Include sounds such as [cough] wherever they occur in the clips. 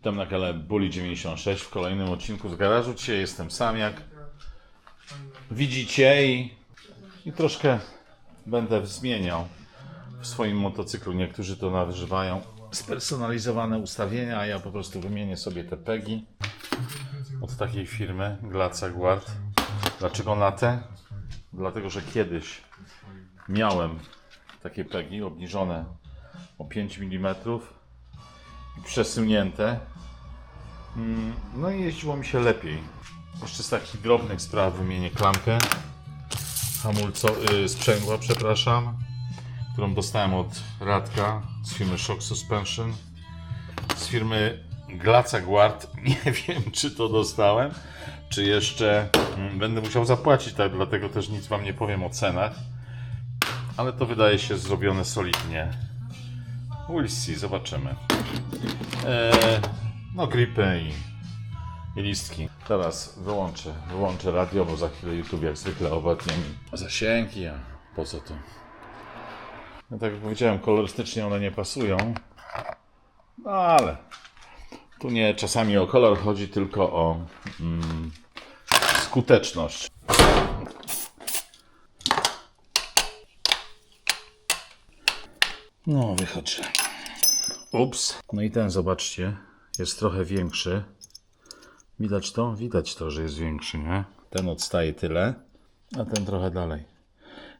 Witam na kanale Bully96 w kolejnym odcinku z garażu. Dzisiaj jestem sam, jak widzicie i, i troszkę będę zmieniał w swoim motocyklu. Niektórzy to nazywają spersonalizowane ustawienia, a ja po prostu wymienię sobie te pegi od takiej firmy Glaca Guard. Dlaczego na te? Dlatego, że kiedyś miałem takie pegi obniżone o 5 mm przesunięte. Mm, No i jeździło mi się lepiej. Jeszcze z takich drobnych spraw wymienię klamkę hamulco, y, sprzęgła, przepraszam, którą dostałem od Radka z firmy Shock Suspension. Z firmy Glaca Guard. [laughs] Nie wiem, czy to dostałem, czy jeszcze mm, będę musiał zapłacić, tak, dlatego też nic Wam nie powiem o cenach. Ale to wydaje się zrobione solidnie. We'll see, zobaczymy. Eee, no gripy i, i listki. Teraz wyłączę, wyłączę radio, bo za chwilę YouTube jak zwykle owatnie mi zasięgi, a po co to? No tak jak powiedziałem, kolorystycznie one nie pasują. No ale tu nie czasami o kolor chodzi, tylko o mm, skuteczność. No, wychodź. Ups. No i ten, zobaczcie, jest trochę większy. Widać to? Widać to, że jest większy, nie? Ten odstaje tyle, a ten trochę dalej.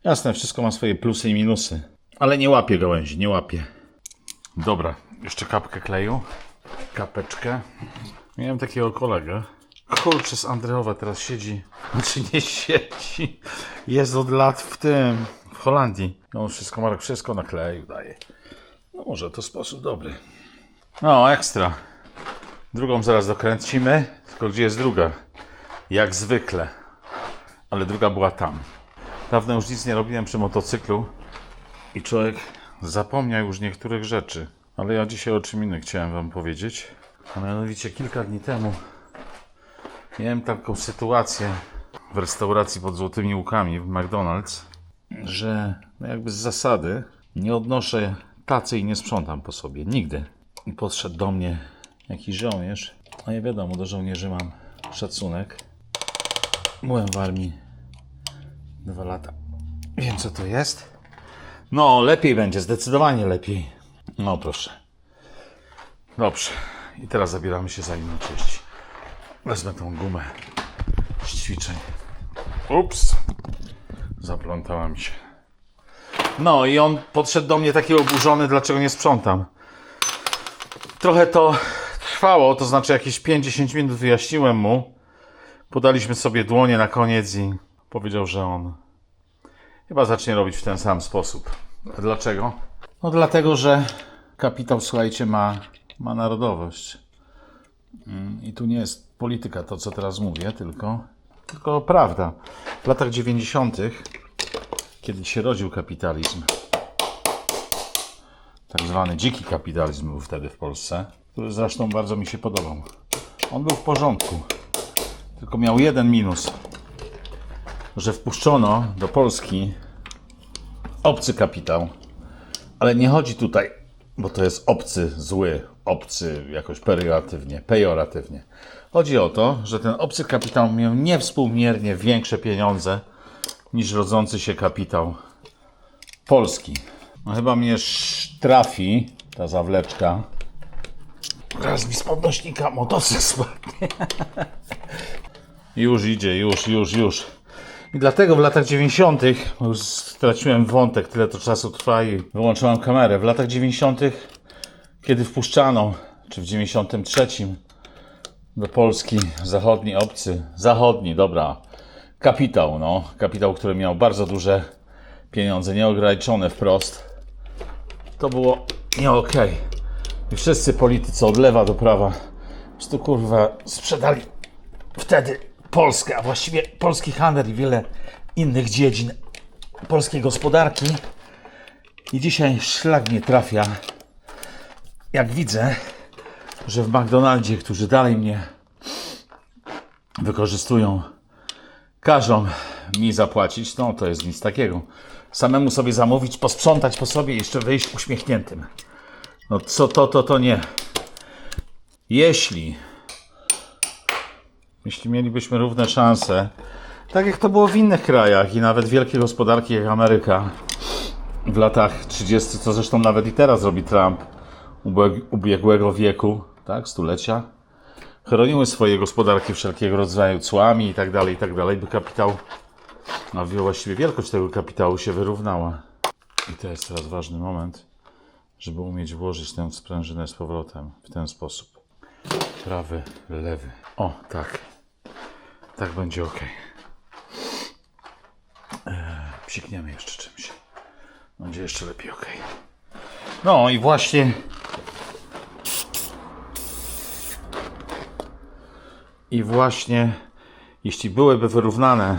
Jasne, wszystko ma swoje plusy i minusy. Ale nie łapie gałęzi, nie łapie. Dobra, jeszcze kapkę kleju. Kapeczkę. Miałem takiego kolegę. Kurczę, z Andreowa teraz siedzi. [laughs] Znaczy nie siedzi. Jest od lat w tym, Holandii. No on wszystko, Marek wszystko nakleił, daje. No może to sposób dobry. No, ekstra. Drugą zaraz dokręcimy. Tylko gdzie jest druga? Jak zwykle. Ale druga była tam. Dawno już nic nie robiłem przy motocyklu i człowiek zapomniał już niektórych rzeczy. Ale ja dzisiaj o czym innym chciałem wam powiedzieć. A mianowicie kilka dni temu miałem taką sytuację w restauracji pod Złotymi Łukami w McDonald's, że no jakby z zasady nie odnoszę tacy i nie sprzątam po sobie. Nigdy. I podszedł do mnie jakiś żołnierz. A ja wiadomo, do żołnierzy mam szacunek. Byłem w armii dwa lata. Wiem, co to jest. No, lepiej będzie, zdecydowanie lepiej. No, proszę. Dobrze. I teraz zabieramy się za inną część. Wezmę tą gumę z ćwiczeń. Ups. Zaplątała mi się. No i on podszedł do mnie taki oburzony, dlaczego nie sprzątam. Trochę to trwało, to znaczy jakieś 5-10 minut wyjaśniłem mu. Podaliśmy sobie dłonie na koniec i powiedział, że on chyba zacznie robić w ten sam sposób. A dlaczego? No dlatego, że kapitał, słuchajcie, ma, ma narodowość. Mm, I tu nie jest polityka to, co teraz mówię, tylko, tylko prawda. W latach 90., kiedy się rodził kapitalizm, tak zwany dziki kapitalizm był wtedy w Polsce, który zresztą bardzo mi się podobał. On był w porządku, tylko miał jeden minus, że wpuszczono do Polski obcy kapitał, ale nie chodzi tutaj, bo to jest obcy zły, obcy jakoś pejoratywnie, pejoratywnie. Chodzi o to, że ten obcy kapitał miał niewspółmiernie większe pieniądze niż rodzący się kapitał polski. No chyba mnie trafi ta zawleczka. Raz mi z podnośnika motocykl spadnie. [laughs] Już idzie, już, już, już. I dlatego w latach 90., bo już straciłem wątek, tyle to czasu trwa i wyłączyłem kamerę. W latach 90., kiedy wpuszczano, czy w 93 do Polski zachodni obcy, zachodni, dobra, kapitał, no, kapitał, który miał bardzo duże pieniądze, nieograniczone wprost, to było nie okej. I wszyscy politycy od lewa do prawa po prostu kurwa sprzedali wtedy Polskę, a właściwie polski handel i wiele innych dziedzin polskiej gospodarki. I dzisiaj szlak mnie trafia, jak widzę, że w McDonaldzie, którzy dalej mnie wykorzystują, każą mi zapłacić, no to jest nic takiego. Samemu sobie zamówić, posprzątać po sobie i jeszcze wyjść uśmiechniętym. No co to, to, to nie. jeśli, jeśli mielibyśmy równe szanse, tak jak to było w innych krajach i nawet wielkie gospodarki jak Ameryka w latach 30, co zresztą nawet i teraz robi Trump ubieg- ubiegłego wieku, tak, stulecia, chroniły swoje gospodarki wszelkiego rodzaju cłami i tak dalej, i tak dalej, by kapitał, a właściwie wielkość tego kapitału się wyrównała. I to jest teraz ważny moment, żeby umieć włożyć tę sprężynę z powrotem w ten sposób. Prawy, lewy. O, tak. Tak będzie ok. Psikniemy jeszcze czymś. Będzie jeszcze lepiej ok. No i właśnie. I właśnie, jeśli byłyby wyrównane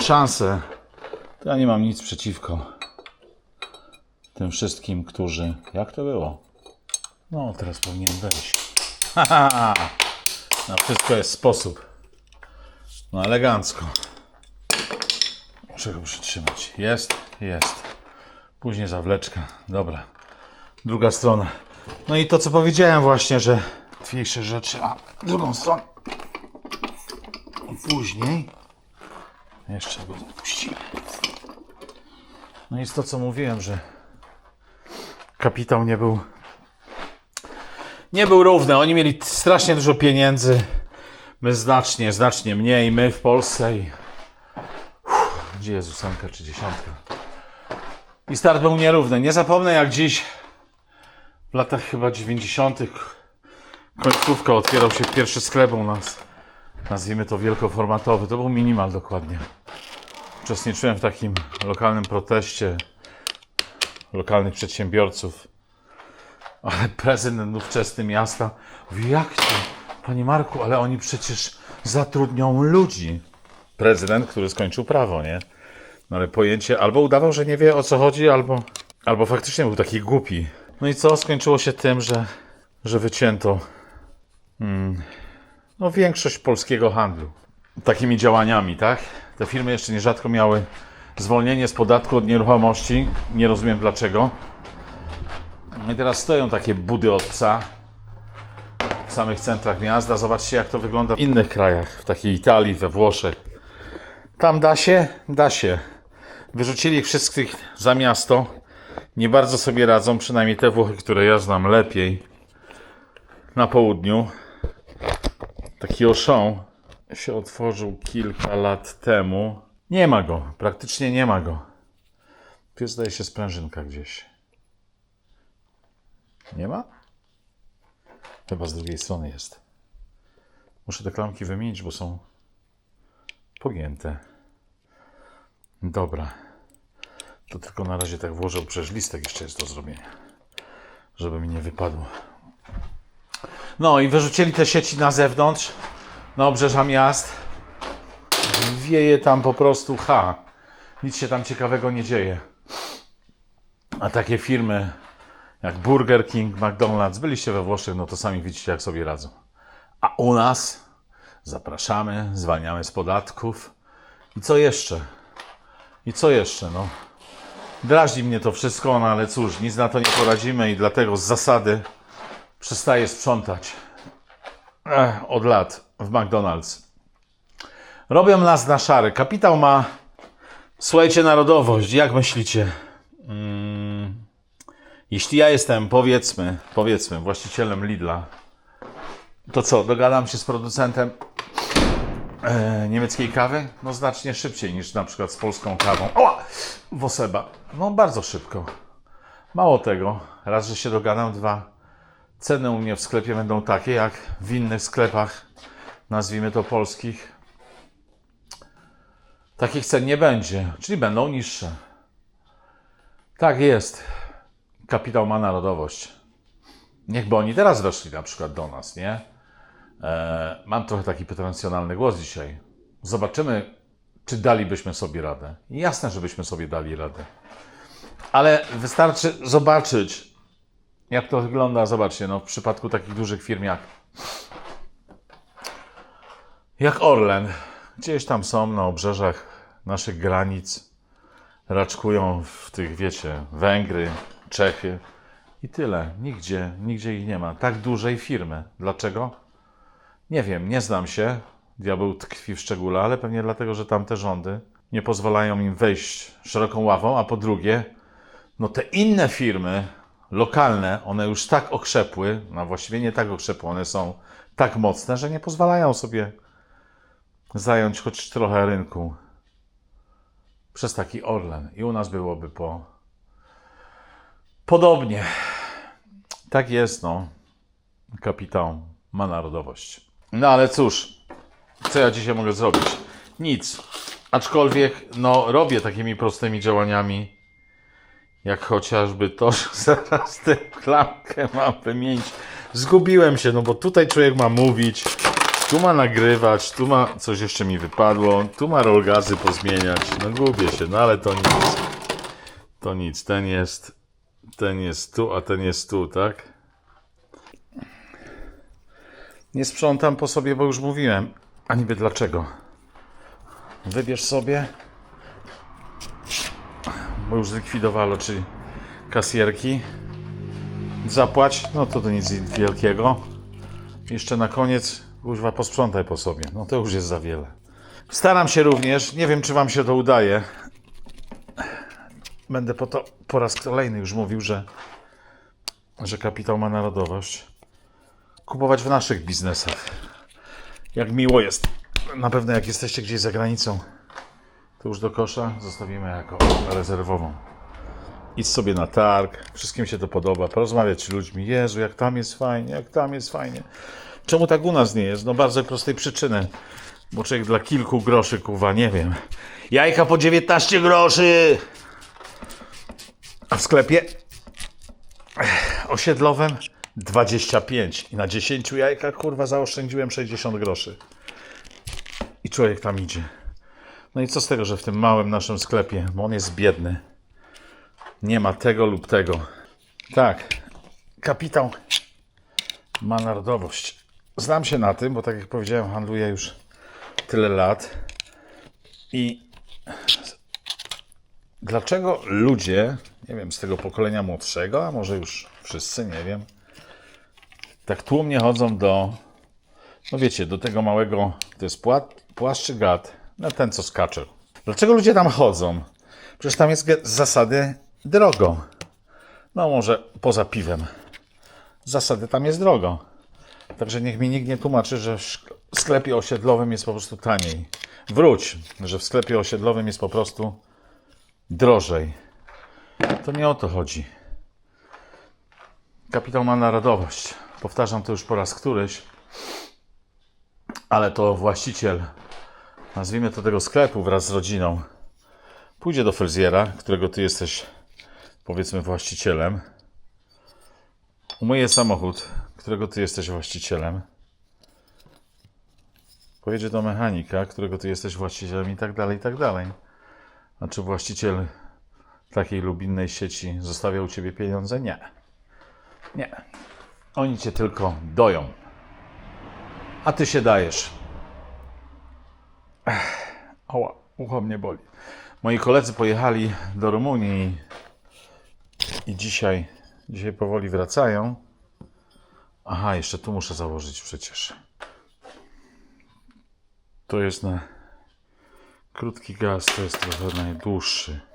szanse, to ja nie mam nic przeciwko tym wszystkim, którzy. Jak to było? No, teraz powinien wejść. Haha! [laughs] Na wszystko jest sposób. No, elegancko. Muszę go przytrzymać. Jest, jest. Później zawleczka. Dobra. Druga strona. No i to, co powiedziałem właśnie, że łatwiejsze rzeczy, a drugą stronę. Później. Jeszcze go puścimy. No jest to, co mówiłem, że kapitał nie był nie był równy. Oni mieli strasznie dużo pieniędzy. My znacznie, znacznie mniej. My w Polsce i... Gdzie jest ósemka czy dziesiątka? I start był nierówny. Nie zapomnę jak dziś w latach chyba 90. końcówka otwierał się pierwszy sklep u nas. Nazwijmy to wielkoformatowy. To był minimal dokładnie. Uczestniczyłem w takim lokalnym proteście lokalnych przedsiębiorców. Ale prezydent ówczesny miasta mówi, jak to? Panie Marku, ale oni przecież zatrudnią ludzi. Prezydent, który skończył prawo, nie? No ale pojęcie, albo udawał, że nie wie o co chodzi, albo, albo faktycznie był taki głupi. No i co? Skończyło się tym, że, że wycięto mm, no, większość polskiego handlu. Takimi działaniami, tak? Te firmy jeszcze nierzadko miały zwolnienie z podatku od nieruchomości. Nie rozumiem dlaczego. No I teraz stoją takie budy od psa samych centrach miasta. Zobaczcie, jak to wygląda w innych krajach, w takiej Italii, we Włoszech. Tam da się? Da się. Wyrzucili ich wszystkich za miasto. Nie bardzo sobie radzą, przynajmniej te Włochy, które ja znam lepiej. Na południu. Taki Auchan się otworzył kilka lat temu. Nie ma go, praktycznie nie ma go. Tu jest, zdaje się, sprężynka gdzieś. Nie ma? Chyba z drugiej strony jest. Muszę te klamki wymienić, bo są pogięte. Dobra. To tylko na razie tak włożę, przecież listek jeszcze jest do zrobienia. Żeby mi nie wypadło. No i wyrzucili te sieci na zewnątrz, na obrzeża miast. Wieje tam po prostu ha. Nic się tam ciekawego nie dzieje. A takie firmy jak Burger King, McDonald's, byliście we Włoszech, no to sami widzicie, jak sobie radzą. A u nas zapraszamy, zwalniamy z podatków. I co jeszcze? I co jeszcze? No, drażni mnie to wszystko, no ale cóż, nic na to nie poradzimy i dlatego z zasady przestaję sprzątać Ech, od lat w McDonald's. Robią nas na szary. Kapitał ma, słuchajcie, narodowość. Jak myślicie? Jeśli ja jestem, powiedzmy, powiedzmy, właścicielem Lidla, to co, dogadam się z producentem e, niemieckiej kawy? No znacznie szybciej niż na przykład z polską kawą. O! Woseba. No bardzo szybko. Mało tego, raz, że się dogadam, dwa, ceny u mnie w sklepie będą takie, jak w innych sklepach, nazwijmy to polskich. Takich cen nie będzie, czyli będą niższe. Tak jest kapitał ma narodowość. Niechby oni teraz weszli na przykład do nas, nie? E, mam trochę taki pretensjonalny głos dzisiaj. Zobaczymy, czy dalibyśmy sobie radę. Jasne, żebyśmy sobie dali radę. Ale wystarczy zobaczyć, jak to wygląda. Zobaczcie, no, w przypadku takich dużych firm jak, jak Orlen, gdzieś tam są na obrzeżach naszych granic, raczkują w tych, wiecie, Węgry, Czechy, I tyle. Nigdzie, nigdzie ich nie ma. Tak dużej firmy. Dlaczego? Nie wiem, nie znam się. Diabeł tkwi w szczególe, ale pewnie dlatego, że tamte rządy nie pozwalają im wejść szeroką ławą, a po drugie, no te inne firmy lokalne, one już tak okrzepły, no właściwie nie tak okrzepły, one są tak mocne, że nie pozwalają sobie zająć choć trochę rynku przez taki Orlen. I u nas byłoby po podobnie. Tak jest, no. Kapitał ma narodowość. No ale cóż, co ja dzisiaj mogę zrobić? Nic. Aczkolwiek, no, robię takimi prostymi działaniami, jak chociażby to, [laughs] że zaraz tę klamkę mam wymienić. Zgubiłem się, no bo tutaj człowiek ma mówić, tu ma nagrywać, tu ma coś jeszcze mi wypadło, tu ma rolgazy pozmieniać. No gubię się, no ale to nic. To nic, ten jest, ten jest tu, a ten jest tu, tak? Nie sprzątam po sobie, bo już mówiłem. A niby dlaczego? Wybierz sobie. Bo już zlikwidowano, czyli kasjerki. Zapłać, no to to nic wielkiego. Jeszcze na koniec, kuźwa, posprzątaj po sobie. No to już jest za wiele. Staram się również, nie wiem czy wam się to udaje. Będę po to po raz kolejny już mówił, że, że kapitał ma narodowość. Kupować w naszych biznesach. Jak miło jest. Na pewno jak jesteście gdzieś za granicą, to już do kosza zostawimy jako rezerwową. Idź sobie na targ, wszystkim się to podoba, porozmawiać z ludźmi. Jezu, jak tam jest fajnie, jak tam jest fajnie. Czemu tak u nas nie jest? No bardzo prostej przyczyny. Bo człowiek dla kilku groszy, kuwa, nie wiem. Jajka po 19 groszy! A w sklepie osiedlowym 25. I na 10 jajkach, kurwa, zaoszczędziłem 60 groszy. I człowiek tam idzie. No i co z tego, że w tym małym naszym sklepie, bo on jest biedny, nie ma tego lub tego. Tak, kapitał ma narodowość. Znam się na tym, bo tak jak powiedziałem, handluję już tyle lat. I dlaczego ludzie, nie wiem, z tego pokolenia młodszego, a może już wszyscy, nie wiem, tak tłumnie chodzą do, no wiecie, do tego małego, to jest pła, płaszczy gad, no ten co skacze. Dlaczego ludzie tam chodzą? Przecież tam jest z zasady drogo. No może poza piwem. Z zasady tam jest drogo. Także niech mi nikt nie tłumaczy, że w sklepie osiedlowym jest po prostu taniej. Wróć, że w sklepie osiedlowym jest po prostu drożej. To nie o to chodzi. Kapitał ma narodowość. Powtarzam to już po raz któryś, ale to właściciel, nazwijmy to tego sklepu wraz z rodziną, pójdzie do fryzjera, którego ty jesteś, powiedzmy, właścicielem, umyje samochód, którego ty jesteś właścicielem, pojedzie do mechanika, którego ty jesteś właścicielem i tak dalej, i tak dalej. A czy właściciel takiej lub innej sieci zostawia u ciebie pieniądze? Nie. Nie. Oni cię tylko doją. A ty się dajesz. Ech, Ała, ucho mnie boli. Moi koledzy pojechali do Rumunii i dzisiaj, dzisiaj powoli wracają. Aha, jeszcze tu muszę założyć przecież. To jest na krótki gaz, to jest trochę najdłuższy.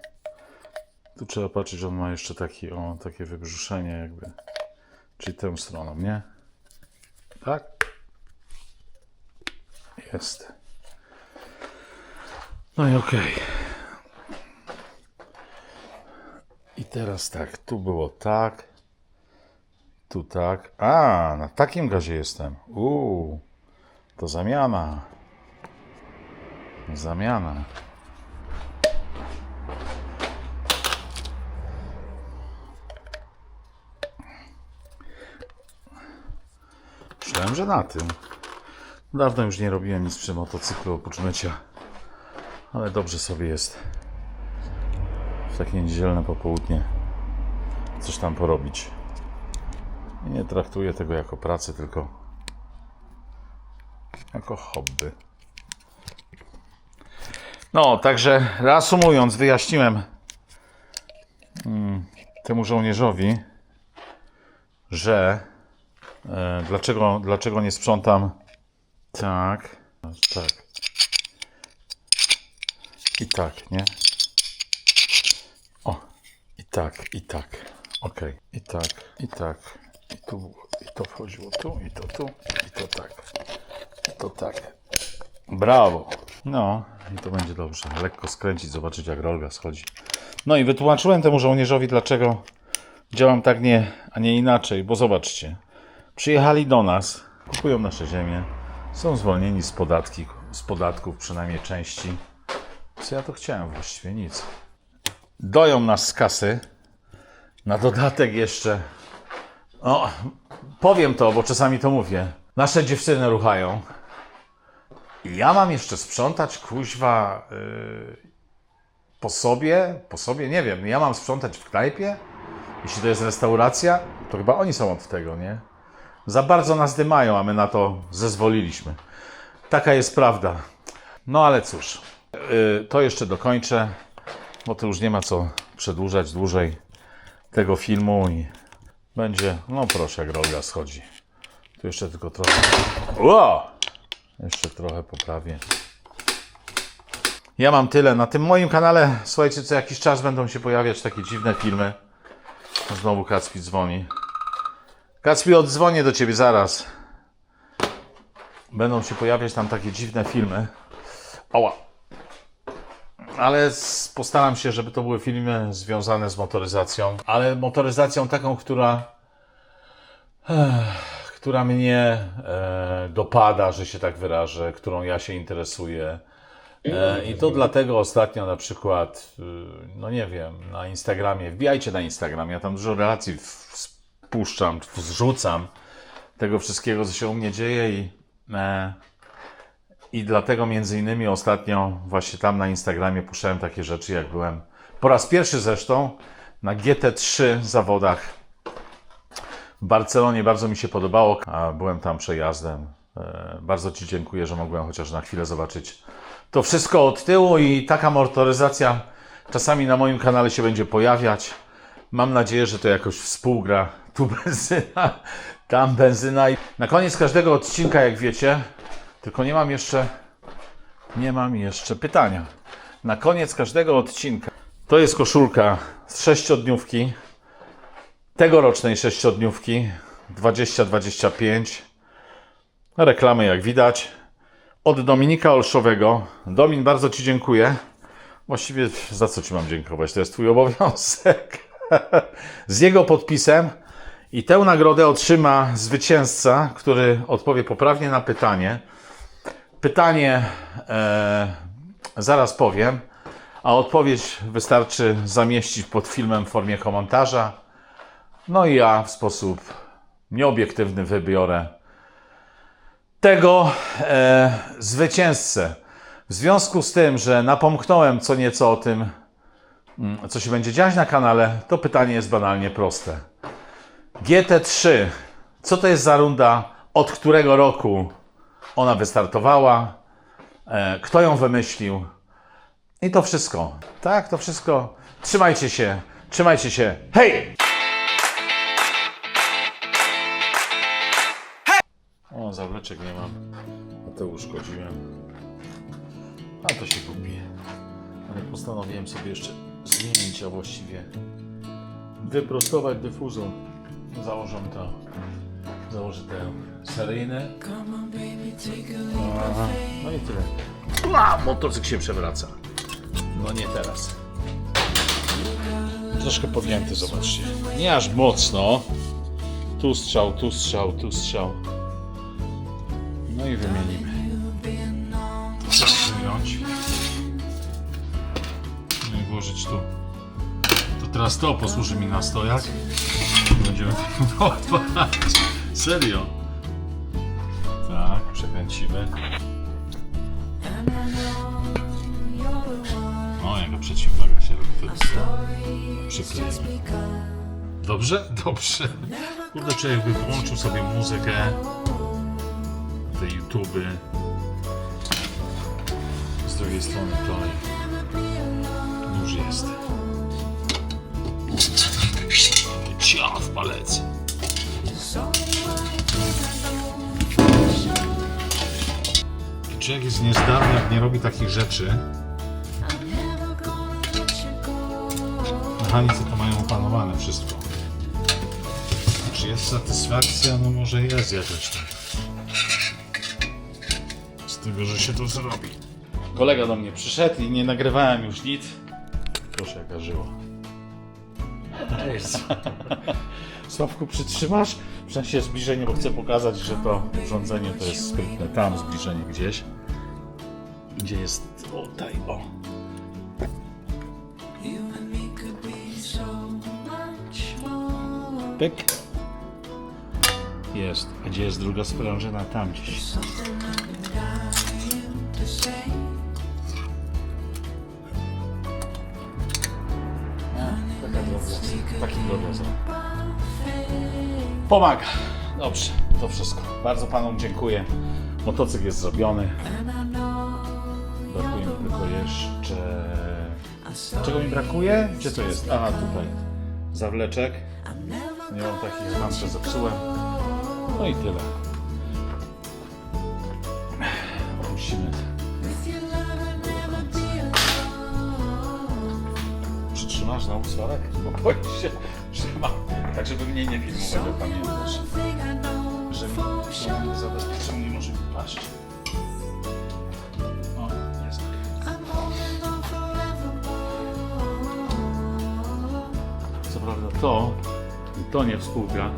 Tu trzeba patrzeć, że on ma jeszcze taki, o, takie wybrzuszenie jakby. Czyli tę stroną, nie? Tak? Jest. No i okej. I teraz tak, tu było tak. Tu tak. A, na takim gazie jestem. Uuu, to zamiana. Zamiana. Myślałem, że na tym. Dawno już nie robiłem nic przy motocyklu oprócz mycia. Ale dobrze sobie jest. W takie niedzielne popołudnie coś tam porobić. Nie traktuję tego jako pracę, tylko jako hobby. No, także reasumując, wyjaśniłem mm, temu żołnierzowi, że dlaczego, dlaczego nie sprzątam tak, tak i tak, nie? O, i tak, i tak, ok, i tak, i tak, i tu, i to wchodziło tu, i to tu, i to tak, i to tak. Brawo. No, i to będzie dobrze. Lekko skręcić, zobaczyć jak rolga schodzi. No i wytłumaczyłem temu żołnierzowi, dlaczego działam tak nie, a nie inaczej, bo zobaczcie. Przyjechali do nas, kupują nasze ziemię, są zwolnieni z, podatki, z podatków, przynajmniej części. Co ja to chciałem właściwie? Nic. Doją nas z kasy. Na dodatek jeszcze. No, powiem to, bo czasami to mówię. Nasze dziewczyny ruchają. Ja mam jeszcze sprzątać, kuźwa, yy, po sobie? Po sobie? Nie wiem. Ja mam sprzątać w knajpie? Jeśli to jest restauracja, to chyba oni są od tego, nie? Za bardzo nas dymają, a my na to zezwoliliśmy. Taka jest prawda. No ale cóż, yy, to jeszcze dokończę, bo to już nie ma co przedłużać dłużej tego filmu i będzie, no proszę, jak rolga schodzi. Tu jeszcze tylko trochę. Ło! Jeszcze trochę poprawię. Ja mam tyle. Na tym moim kanale, słuchajcie, co jakiś czas będą się pojawiać takie dziwne filmy. Znowu Kacpi dzwoni. Kacpi, oddzwonię do ciebie zaraz. Będą się pojawiać tam takie dziwne filmy. Ała. Ale postaram się, żeby to były filmy związane z motoryzacją. Ale motoryzacją taką, która która mnie e, dopada, że się tak wyrażę, którą ja się interesuję. E, I to dlatego ostatnio na przykład, y, no nie wiem, na Instagramie, wbijajcie na Instagram, ja tam dużo relacji w- spuszczam, wrzucam tego wszystkiego, co się u mnie dzieje i, e, i dlatego między innymi ostatnio właśnie tam na Instagramie puszczałem takie rzeczy, jak byłem po raz pierwszy zresztą na GT3 zawodach w Barcelonie bardzo mi się podobało, a byłem tam przejazdem. E, Bardzo Ci dziękuję, że mogłem chociaż na chwilę zobaczyć to wszystko od tyłu i taka motoryzacja czasami na moim kanale się będzie pojawiać. Mam nadzieję, że to jakoś współgra. Tu benzyna, tam benzyna. I na koniec każdego odcinka, jak wiecie, tylko nie mam jeszcze, nie mam jeszcze pytania. Na koniec każdego odcinka to jest koszulka z sześciodniówki tegorocznej sześciodniówki 2025. Reklamy jak widać. Od Dominika Olszowego. Domin, bardzo Ci dziękuję. Właściwie za co Ci mam dziękować? To jest Twój obowiązek. [laughs] Z jego podpisem. I tę nagrodę otrzyma zwycięzca, który odpowie poprawnie na pytanie. Pytanie e, zaraz powiem, a odpowiedź wystarczy zamieścić pod filmem w formie komentarza. No i ja w sposób nieobiektywny wybiorę tego e, zwycięzcę. W związku z tym, że napomknąłem co nieco o tym, mm, co się będzie dziać na kanale, to pytanie jest banalnie proste. GT3. Co to jest za runda? Od którego roku ona wystartowała? E, kto ją wymyślił? I to wszystko. Tak, to wszystko. Trzymajcie się. Trzymajcie się. Hej! O, zawleczek nie mam. A to uszkodziłem. A to się kupi. Ale postanowiłem sobie jeszcze zmienić, a właściwie wyprostować dyfuzor. Założę to. Założę te seryjne. No i tyle. A, motocykl się przewraca. No nie teraz. Troszkę podjęty, zobaczcie. Nie aż mocno. Tu strzał, tu strzał, tu strzał. No i wymienimy. Wyjąć. No i włożyć tu. To teraz to posłuży mi na stojak. Będziemy [laughs] odpalać. Serio. Tak, przekręcimy. O, jaka przeciwwaga się robi. Przykleimy. Dobrze? Dobrze. Kurde, człowiek by włączył sobie muzykę te YouTube. Z drugiej strony to już jest. Palec. Człowiek jest niezdarny, jak nie robi takich rzeczy. Mechanicy to mają opanowane wszystko. Czy jest satysfakcja? No może jest jakaś tam. Z tego, że się to zrobi. Kolega do mnie przyszedł i nie nagrywałem już nic. Proszę, jaka żyła. [laughs] Sławku, przytrzymasz? W sensie zbliżenie, bo chcę pokazać, że to urządzenie to jest sprytne. Tam zbliżenie gdzieś. Gdzie jest... O, tutaj, o. Pyk. Jest. A Gdzie jest druga sprężyna? Tam gdzieś. Taki drobiazg. Pomaga. Dobrze, to wszystko. Bardzo panom dziękuję. Motocykl jest zrobiony. Brakuje mi tylko jeszcze... Czego mi brakuje? Gdzie to jest? Aha, tutaj. Zawleczek. Nie mam takich, znam, że zepsułem. No i tyle. Opuścimy. Przytrzymasz na Sławek? Bo się, mam. Tak, żeby mnie nie filmować, jak pamiętasz. Że mi to nie może mi paść. O, jest. Co prawda to, to nie współgra,